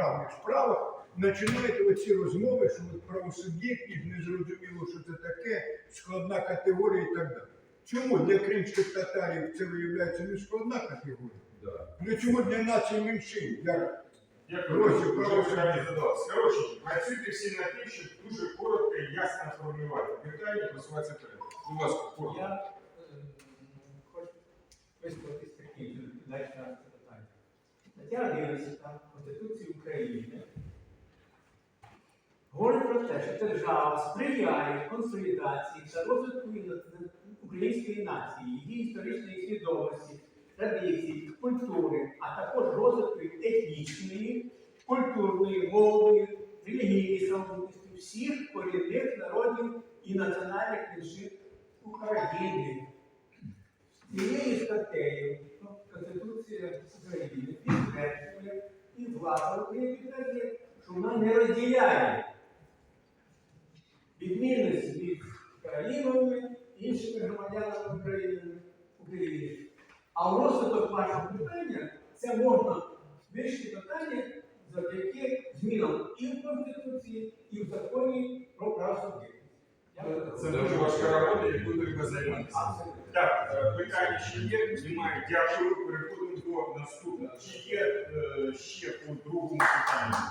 державних справах починають оці розмови, що от правосуб'єктність, незрозуміло, що це таке, складна категорія і так далі. Чому для кримських татарів це виявляється не складна категорія? Да. Ну чому для нації меншин? Гроші, дуже право питання задалося. Коротше, працюйте всі над тим, щоб дуже коротко і ясно формулювати питання, просуватися вперед. Будь ласка, коротко. Я е, хочу висловитись таким відповідаючи на. Стаття 11 Конституції України говорить про те, що держава сприяє консолідації та розвитку української нації, її історичної свідомості, традицій, культури, а також розвитку етнічної, культурної, мовної, релігійної самобутності всіх корінних народів і національних меншин України. Цією статтею Конституція України і влада підтверджує, що вона не розділяє відмінності між країнами, іншими громадянами України, України. А в розвиток вашого питання це можна вирішити питання завдяки змінам і в Конституції, і в законі про право суб'єктів. Це дуже важка робота, яку треба займатися. Так, е, питання ще є? Немає. Дякую. Переходимо до наступного. Чи є ще у другому питанню?